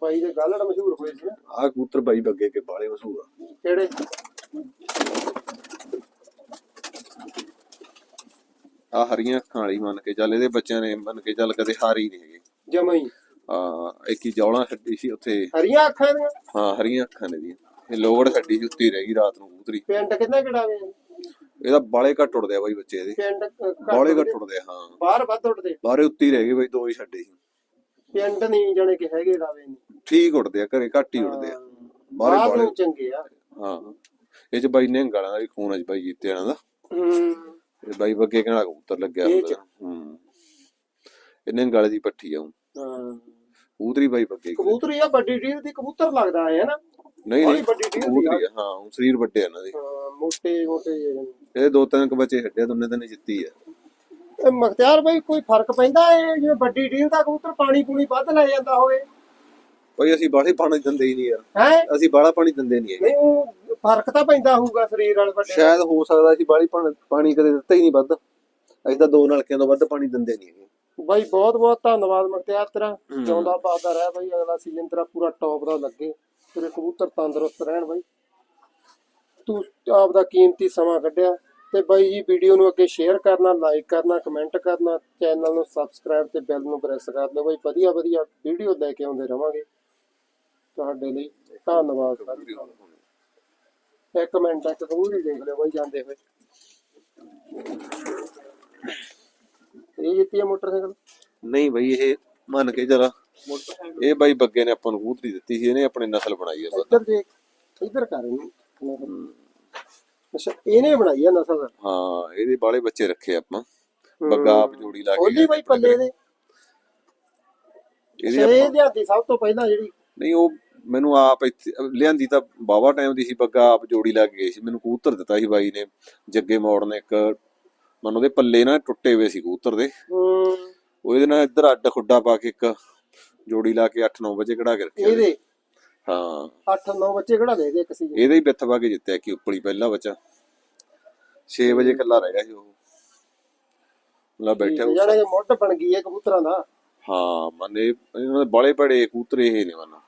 ਬਾਈ ਦੇ ਗਾਲੜ ਮਸ਼ਹੂਰ ਹੋਏ ਸੀ। ਆਹ ਕਬੂਤਰ ਬਾਈ ਬੱਗੇ ਕੇ ਬਾਲੇ ਮਸ਼ਹੂਰ ਆ। ਕਿਹੜੇ? ਆ ਹਰੀਆਂ ਅੱਖਾਂ ਵਾਲੀ ਮੰਨ ਕੇ ਚੱਲ ਇਹਦੇ ਬੱਚਿਆਂ ਨੇ ਮੰਨ ਕੇ ਚੱਲ ਕਦੇ ਹਾਰੀ ਨਹੀਂ ਹੈਗੇ। ਜਮਾ ਹੀ। ਆ ਇੱਕ ਹੀ ਜੌਲਾਂ ਛੱਡੀ ਸੀ ਉੱਥੇ। ਹਰੀਆਂ ਅੱਖਾਂ ਦੀਆਂ? ਹਾਂ ਹਰੀਆਂ ਅੱਖਾਂ ਨੇ ਦੀ ਇਹ ਲੋਵੜ ਛੱਡੀ ਉੱਤੀ ਰਹਿ ਗਈ ਰਾਤ ਨੂੰ ਕਬੂਤਰੀ ਪਿੰਡ ਕਿੰਨਾ ਕਿਹੜਾ ਵੇ? ਇਹਦਾ ਬਾਲੇ ਘੱਟ ਉੜਦੇ ਆ ਬਾਈ ਬੱਚੇ ਇਹਦੇ। ਪਿੰਡ ਘੱਟ ਬਾਲੇ ਘੱਟ ਉੱਡਦੇ। ਉੜਦੇ ਆ, ਹਾਂ। ਬਾਹਰ ਵੱਧ ਉੱਡਦੇ? ਬਾਰੇ ਉੱਤੀ ਰਹਿ ਗਏ ਬਾਈ ਦੋ ਹੀ ਛੱਡੇ ਸੀ। ਪਿੰਡ ਨਹੀਂ ਜਾਣੇ ਕਿ ਹੈਗੇ ਰਾਵੇ ਨਹੀਂ। ਠੀਕ ਉੜਦੇ ਆ ਘਰੇ ਘੱਟ ਹੀ ਉੜਦੇ ਆ। ਬਾਹਰੇ ਬਾਹਰ ਬਾਲੇ ਨੂੰ ਚੰਗੇ ਆ। ਹਾਂ। ਇਹ ਚ ਬਾਈ ਨੇ ਗਾਲਾਂ ਦਾ ਵੀ ਖੂਨ ਅੱਜ ਬਾਈ ਜੀਤੇ ਵਾਲਾ ਦਾ। ਹੂੰ। ਇਹ ਬਾਈ ਬੱਗੇ ਕਹਿਣਾ ਕਬੂਤਰ ਲੱਗਿਆ ਇਹ ਹੁੰਦਾ। ਹੂੰ। ਇਹਨੇ ਗਾਲੇ ਦੀ ਪੱਠੀ ਆ ਊਂ। ਹਾਂ। ਕਬੂਤਰੀ ਬਾਈ ਬੱਗੇ। ਕਬੂਤਰ ਇਹ ਵੱਡੀ ਡੀਲ ਦੀ ਕਬੂਤਰ ਲੱਗਦਾ ਹੈ ਨਾ? ਨਹੀਂ ਨਹੀਂ ਵੱਡੀ ਡੀਲ ਆ। ਹਾਂ ਊਂ ਸਰੀਰ ਵੱਡੇ ਆ ਇਹਨਾਂ ਦੇ। ਮੋਟੇ ਮੋਟੇ। ਇਹ ਦੋ ਤਿੰਨ ਕ ਬੱਚੇ ਛੱਡਿਆ ਦੋਨੇ ਦਿਨ ਜਿੱਤੀ ਆ। ਇਹ ਮਖਤਿਆਰ ਭਾਈ ਕੋਈ ਫ਼ਰਕ ਪੈਂਦਾ ਹੈ ਜਿਵੇਂ ਵੱਡੀ ਡੀਲ ਦਾ ਕਬੂਤਰ ਪਾਣੀ ਪੂਣੀ ਵੱਧ ਲੈ ਜਾਂਦਾ ਹੋਵੇ? ਬਾਈ ਅਸੀਂ ਬਾਹਲੇ ਪਾਣੀ ਦਿੰਦੇ ਹੀ ਨਹੀਂ ਯਾਰ ਹੈ? ਅਸੀਂ ਬਾਹਲਾ ਪਾਣੀ ਦਿੰਦੇ ਨਹੀਂ ਨਹੀਂ ਉਹ ਫ਼ਰਕ ਤਾਂ ਪੈਂਦਾ ਹੋਊਗਾ ਸਰੀਰ ਵਾਲੇ ਵੱਡੇ। ਸ਼ਾਇਦ ਹੋ ਸਕਦਾ ਅਸੀਂ ਬਾਹਲੀ ਪਾਣੀ- ਪਾਣੀ ਕਦੇ ਦਿੱਤਾ ਹੀ ਨਹੀਂ ਵੱਧ। ਅਸੀਂ ਤਾਂ ਦੋ ਨਲਕਿਆਂ ਤੋਂ ਵੱਧ ਪਾਣੀ ਦਿੰਦੇ ਨਹੀਂ ਹੈਗੇ। ਬਾਈ ਬਹੁਤ ਬਹੁਤ ਧੰਨਵਾਦ ਮਖਤਿਆਰ ਤੇਰਾ। ਜਿਉਂਦਾ ਬਾਦਾ ਰਹਿ ਬਾਈ ਅਗਲਾ ਸੀਜ਼ਨ ਤੇਰਾ ਪੂਰਾ ਟੌਪ ਦਾ ਲੱਗੇ। ਤੇਰੇ ਕਬੂਤਰ ਤੰਦਰੁਸਤ ਰਹਿਣ ਬਾਈ। ਤੂੰ ਆਪਦਾ ਕੀਮਤੀ ਸਮਾਂ ਕੱਢਿਆ ਤੇ ਬਾਈ ਜੀ ਵੀਡੀਓ ਨੂੰ ਅੱਗੇ ਸ਼ੇਅਰ ਕਰਨਾ ਲਾਈਕ ਕਰਨਾ ਕਮੈਂਟ ਕਰਨਾ ਚੈਨਲ ਨੂੰ ਸਬਸਕ੍ਰਾਈਬ ਤੇ ਬੈਲ ਨੂੰ ਪ੍ਰੈਸ ਕਰ ਦਿਓ ਬਾਈ। ਵਧੀਆ ਵਧੀਆ ਵੀਡੀਓ ਲੈ ਕੇ ਆਉਂਦੇ ਰਵਾਂਗੇ। ਤੁਹਾਡੇ ਲਈ ਧੰਨਵਾਦ ਸਰ। ਇੱਕ ਮਿੰਟ ਤੱਕ ਕਬੂਤਰ ਦੇਖ ਲਿਓ ਬਾਈ ਜਾਂਦੇ ਹੋਏ। ਇਹ ਜਿੱਤੀ ਹੈ ਮੋਟਰਸਾਈਕਲ? ਨਹੀਂ ਬਈ ਇਹ ਮੰਨ ਕੇ ਜਰਾ ਇਹ ਬਾਈ ਬੱਗੇ ਨੇ ਆਪਾਂ ਨੂੰ ਕਬੂਤਰੀ ਦਿੱਤੀ ਸੀ ਇਹਨੇ ਆਪਣੀ ਨਸਲ ਬਣਾਈ ਆ ਇੱਧਰ ਦੇਖ ਇੱਧਰ ਕਰ ਇਹਨੂੰ। ਅੱਛਾ ਇਹਨੇ ਬਣਾਈ ਆ ਨਸਲ? ਹਾਂ ਇਹਦੇ ਬਾਲੇ ਬੱਚੇ ਰੱਖੇ ਆਪਾਂ। ਬੱਗਾ ਆਪ ਜੋੜੀ ਲਾ ਕੇ ਉਹਦੀ ਬਾਈ ਪੱਲੇ ਦੇ। ਇਹਦੇ ਇਹ ਆਪਾਂ ਲਿਆਂਦੀ ਸਭ ਤੋਂ ਪਹਿਲਾਂ ਜਿਹੜੀ ਨਹੀਂ ਉਹ ਮੈਨੂੰ ਆਪ ਇੱਥੇ ਲਿਆਂਦੀ ਤਾਂ ਬਾਵਾ ਟਾਈਮ ਦੀ ਸੀ ਬੱਗਾ ਆਪ ਜੋੜੀ ਲਾ ਕੇ ਗਈ ਸੀ। ਮੈਨੂੰ ਕਬੂਤਰ ਦਿੱਤਾ ਸੀ ਬਾਈ ਨੇ ਜੱਗੇ ਮੋੜ ਨੇ ਇੱਕ ਮਨ ਉਹਦੇ ਪੱਲੇ ਨਾ ਟੁੱਟੇ ਹੋਏ ਸੀ ਕਬੂਤਰ ਦੇ। ਉਹ ਇਹਦੇ ਨਾਲ ਇੱਧਰ ਅੱਡ ਖੁੱਡਾ ਪਾ ਕੇ ਇੱਕ ਜੋੜੀ ਲਾ ਕੇ 8-9 ਵਜੇ ਕਢਾ ਕੇ ਰੱਖਿਆ ਇਹਦੇ? ਹਾਂ। 8-9 ਬੱਚੇ ਕਿਹੜਾ ਦੇ ਦੇ ਇੱਕ ਸੀ ਇਹਦੇ ਹੀ ਬਿੱਥ ਪਾ ਕੇ ਜਿੱਤਿਆ ਕਿ ਉੱਪਲੀ ਪਹਿਲਾ ਬੱਚਾ। 6 ਵਜੇ ਕੱਲਾ ਰਹਿ ਗਿਆ ਸੀ ਉਹ। ਲਾ ਬੈਠਾ ਉਹ। ਕਿ ਮੁੱਢ ਬਣ ਗਈ ਹੈ ਕਬੂਤਰਾਂ ਦਾ। ਹਾਂ ਮਨੇ ਇਹਨਾਂ ਦੇ ਬਾਲੇ ਬੜੇ ਕਬੂਤਰ ਇਹ ਨੇ ਮਨ।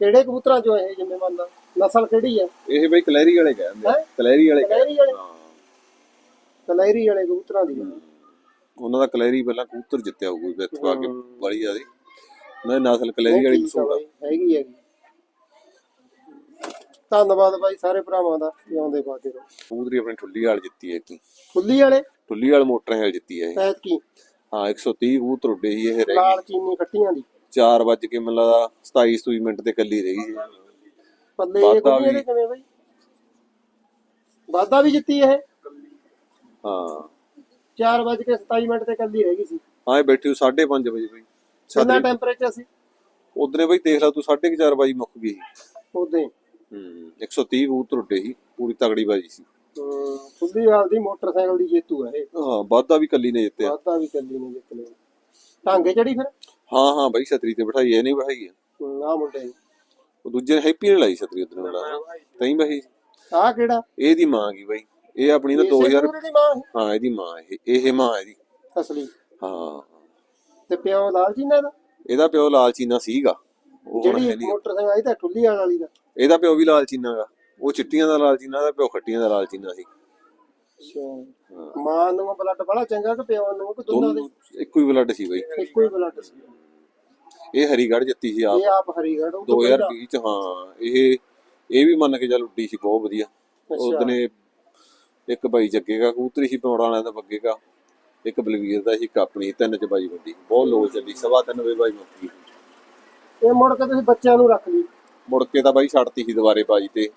ਕਿਹੜੇ ਕਬੂਤਰਾਂ ਚੋਂ ਇਹ ਜਿੰਨੇ ਮੰਨਦਾ ਨਸਲ ਕਿਹੜੀ ਹੈ? ਇਹ ਬਈ ਕਲੈਰੀ ਵਾਲੇ ਕਹਿੰਦੇ? ਕਲੈਰੀ ਵਾਲੇ ਕਲੈਰੀ ਵਾਲੇ? ਹਾਂ। ਕਲੈਰੀ ਵਾਲੇ ਕਬੂਤਰਾਂ ਦੀ। ਉਹਨਾਂ ਦਾ ਕਲੈਰੀ ਪਹਿਲਾਂ ਕਬੂਤਰ ਜਿੱਤਿਆ ਹੋਊ ਬਿੱਥ ਪਾ ਕੇ ਹਮ। ਬੜੀ ਜਿਆਦੀ ਉਹਨਾਂ ਦੀ ਨਸਲ ਕਲੈਰੀ ਵਾਲੀ ਆ। ਆ ਬਾਈ, ਹੈਗੀ ਹੈਗੀ। ਧੰਨਵਾਦ ਬਾਈ ਸਾਰੇ ਭਰਾਵਾਂ ਦਾ ਕਿ ਆਉਂਦੇ ਬਾਗੇ ਰਹੋ ਕਬੂਤਰੀ ਆਪਣੀ ਠੁੱਲੀ ਵਾਲ ਜਿੱਤੀ ਹੈ ਕੀ ਫੁੱਲੀ ਵਾਲੇ? ਠੁੱਲੀ ਵਾਲ ਮੋਟਰਾਂ ਵਾਲ ਜਿੱਤੀ ਹੈ ਇਹ। ਕੀ? ਹਾਂ 130 ਕਬੂਤਰ ਉੱਡੇ ਸੀ ਇਹ ਰਹਿ ਲਾਲ ਚੀਨੀ ਖੱਟੀਆਂ ਦੀ। 4 ਵਜ ਕੇ ਮੈਨੂੰ ਲੱਗਦਾ 27 ਸੂਈ ਮਿੰਟ ਤੇ ਕੱਲੀ ਰਹਿ ਸੀ। ਪੱਲੇ ਵਾਧਾ ਖੁੱਲੀਆਂ ਵੀ। ਦੇ ਕਿਵੇਂ ਬਾਈ? ਵਾਦਾ ਵੀ ਜਿੱਤੀ ਇਹ? ਹਾਂ। 4 ਵਜ ਕੇ 27 ਮਿੰਟ ਤੇ ਕੱਲੀ ਰਹਿ ਗਈ ਸੀ। ਹਾਂ ਇਹ ਬੈਠੀ 5:30 ਵਜੇ ਬਈ। ਕਿੰਨਾ ਟੈਂਪਰੇਚਰ ਸੀ? ਉਧਰੇ ਬਈ ਦੇਖ ਲਾ ਤੂੰ 4:30 ਵਜੇ ਮੁੱਕ ਗਈ ਉਹਦੇ। ਹੂੰ 130 ਕਬੂਤਰ ਉੱਡੇ ਸੀ ਪੂਰੀ ਤਗੜੀ ਬਾਜੀ ਸੀ। ਫੁੱਲੀ ਹਾਲ ਦੀ ਮੋਟਰਸਾਈਕਲ ਦੀ ਜੇਤੂ ਹੈ ਇਹ। ਹਾਂ ਵਾਧਾ ਵੀ ਕੱਲੀ ਨੇ ਜਿੱਤਿਆ। ਵਾਦਾ ਵੀ ਕੱਲੀ ਨੇ ਜਿੱਤ ਲਿਆ। ਢਾਂਗੇ ਚੜੀ ਫਿਰ? ਹਾਂ ਹਾਂ ਬਾਈ ਛਤਰੀ ਤੇ ਬਿਠਾਈ ਐ ਨਹੀਂ ਬਿਠਾਈ ਆ। ਆ ਮੁੰਡੇ ਨੇ। ਉਹ ਦੂਜੇ ਨੇ ਹੈਪੀ ਨੇ ਲਾਈ ਛਤਰੀ ਉਧਰ ਵਾਲਾ ਤੈਂ ਬਹੀ ਆ ਕਿਹੜਾ? ਇਹਦੀ ਮਾਂ ਗਈ ਬਾਈ? ਇਹ ਆਪਣੀ ਨਾ ਇਸੇ 2000 ਪੂਰੇ ਦੀ ਮਾਂ ਹਾਂ ਇਹਦੀ ਮਾਂ ਇਹ ਇਹ ਮਾਂ ਇਹਦੀ। ਅਸਲੀ। ਹਾਂ। ਤੇ ਪਿਓ ਲਾਲ ਜੀਨਾ ਦਾ? ਇਹਦਾ ਪਿਓ ਲਾਲ ਚੀਨਾ ਸੀਗਾ। ਉਹ ਹੁਣ ਹੈ ਨਹੀਂ ਮੋਟਰਸਾਈਕਲ ਆਈ ਤਾਂ ਠੁੱਲੀ ਵਾਲ ਵਾਲੀ ਦਾ। ਇਹਦਾ ਪਿਓ ਵੀ ਲਾਲ ਚੀਨਾ ਗਾ ਉਹ ਚਿੱਟੀਆਂ ਦਾ ਲਾਲ ਚੀਨਾ ਦਾ ਪਿਓ ਖੱਟੀਆਂ ਦਾ ਲਾਲ ਚੀਨਾ ਸੀ। ਮਾਂ ਨੂੰ ਬਲੱਡ ਬੜਾ ਚੰਗਾ ਕਿ ਪਿਓ ਨੂੰ ਕਿ ਦੋਨਾਂ ਦੇ? ਦੋਨੋਂ ਇੱਕੋ ਹੀ ਬਲੱਡ ਸੀ ਬਾਈ। ਇੱਕੋ ਹੀ ਬਲੱਡ ਸੀ। ਇਹ ਹਰੀਗੜ੍ਹ ਜਿੱਤੀ ਸੀ ਆਪ। ਇਹ ਆਪ ਹਰੀਗੜ੍ਹ ਉਹ ਤੋਂ ਪਹਿਲਾਂ। 2020 ਚ ਹਾਂ। ਇਹ ਇਹ ਵੀ ਮੰਨ ਕੇ ਚੱਲ ਉੱਡੀ ਸੀ ਬਹੁਤ ਵਧੀਆ। ਅੱਛਾ। ਉਹਦਨੇ ਇੱਕ ਬਾਈ ਜੱਗੇਗਾ ਕਬੂਤਰੀ ਸੀ ਪੌੜਾਂ ਵਾਲਿਆਂ ਦਾ ਬੱਗੇਗਾ ਇੱਕ ਬਲਵੀਰ ਦਾ ਸੀ ਇੱਕ ਆਪਣੀ ਤਿੰਨ ਚ ਬਾਈ ਵੱਡੀ। ਬਹੁਤ ਲੋਕ ਚੱਲੀ ਸਵਾ ਤਿੰਨ ਵਜੇ ਬਾਈ ਮੁੱਕ ਇਹ ਮੁੜ ਕੇ ਤੁਸੀਂ ਬੱਚਿਆਂ ਨੂੰ ਰੱਖ ਲਈ। ਮੁੜ ਕੇ ਤਾਂ ਬਾਈ ਛੱਡਤੀ ਸੀ ਦੁਬਾਰੇ ਬਾਜੀ ਤੇ।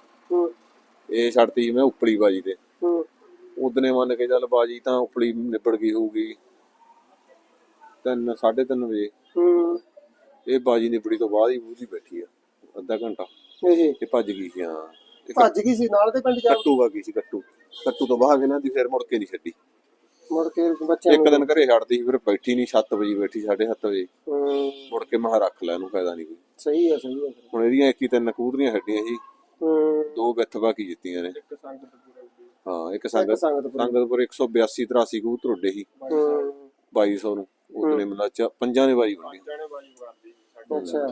ਇਹ ਛੱਡਤੀ ਸੀ ਮੈਂ ਉੱਪਲੀ ਬਾਜੀ ਤੇ। ਉਦਨੇ ਮੰਨ ਕੇ ਚੱਲ ਬਾਜੀ ਤਾਂ ਉੱਪਲੀ ਨਿਬੜ ਗਈ ਹੋਊਗੀ। ਤਿੰਨ ਸਾਢੇ ਤਿੰਨ ਵਜੇ। ਹੂੰ। ਇਹ ਬਾਜੀ ਨਿਬੜੀ ਤੋਂ ਬਾਅਦ ਹੀ ਬੂਝੀ ਬੈਠੀ ਆ। ਅੱਧਾ ਘੰਟਾ। ਇਹ। ਭੱਜ ਗਈ ਸੀ ਹਾਂ। ਭੱਜ ਗਈ ਸੀ ਨਾਲ ਦੇ ਪਿੰਡ ਜਾ ਕੱਟੂ ਵਾ ਗਈ ਸੀ ਕੱਟੂ ਕੱਟੂ ਤੋਂ ਬਾਹਰ ਇਹਨਾਂ ਦੀ ਫਿਰ ਮੁੜ ਕੇ ਨਹੀਂ ਛੱਡੀ। ਮੁੜ ਕੇ ਬੱਚਿਆਂ ਇੱਕ ਨੂੰ ਦਿਨ ਘਰੇ ਛੱਡਦੀ ਸੀ ਫਿਰ ਬੈਠੀ ਨਹੀਂ 7 ਵਜੇ ਬੈਠੀ 7:30 ਵਜੇ। ਹੂੰ। ਮੁੜ ਕੇ ਮਹਾ ਰੱਖ ਲੈ ਇਹਨੂੰ ਫਾਇਦਾ ਨਹੀਂ ਕੋਈ। ਸਹੀ ਹੈ ਸਹੀ ਹੈ ਹੁਣ ਇਹਦੀਆਂ ਇੱਕ ਹੀ ਤਿੰਨ ਕਬੂਤਰੀਆਂ ਛੱਡੀਆਂ ਸੀ। ਹੂੰ। ਦੋ ਬਿੱਥ ਬਾਕੀ ਜਿੱਤੀਆਂ ਨੇ। ਇੱਕ ਸੰਗਤ ਇੱਕ ਸੰਗਤ ਸੰਗਤ ਪੁਰ। ਸੰਗਤਪੁਰ 182 83 ਕਬੂਤਰ ਉੱਡੇ ਸੀ। ਹੂੰ। 2200 ਨੂੰ। ਉਹਨੇ ਮਿਲਾ ਚ ਪੰਜਾਂ ਨੇ ਮਾਰਦੀ ਸਾਡੇ ਅੱਛਾ।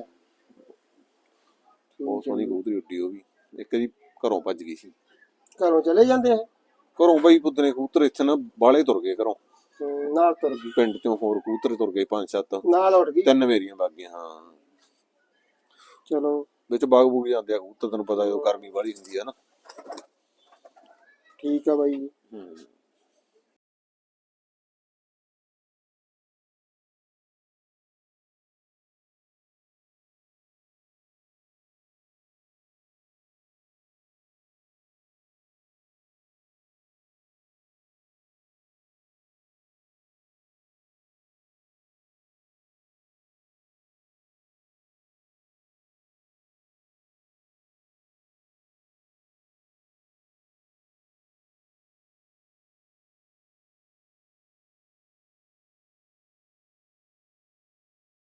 ਬਹੁਤ ਸੋਹਣੀ ਕਬੂਤਰੀ ਉੱਡੀ ਉਹ ਵੀ। ਇੱਕ ਜੀ ਘਰੋਂ ਭੱਜ ਗਈ ਸੀ। ਘਰੋਂ ਚਲੇ ਜਾਂਦੇ ਆ। ਘਰੋਂ ਬਾਈ ਪੁੱਤਰੇ ਕਬੂਤਰ ਇੱਥੇ ਨਾ ਬਾਲੇ ਤੁਰ ਗਏ ਘਰੋਂ। ਹਮ, ਨਾਲ ਤੁਰ ਗਈ। ਪਿੰਡ ਚੋਂ ਹੋਰ ਕਬੂਤਰ ਤੁਰ ਗਏ ਪੰਜ ਸੱਤ। ਨਾਲ ਉੱਡ ਗਈ। ਤਿੰਨ ਮੇਰੀਆਂ ਬਾਗੀਆਂ ਹਾਂ। ਚਲੋ। ਵਿੱਚ ਬਾਗ ਬੂਗ ਜਾਂਦੇ ਆ ਕਬੂਤਰ ਤੈਨੂੰ ਪਤਾ ਜਦੋਂ ਗਰਮੀ ਵਾਲੀ ਹੁੰਦੀ ਆ ਨਾ। ਠੀਕ ਆ ਬਾਈ ਜੀ। ਹੂੰ।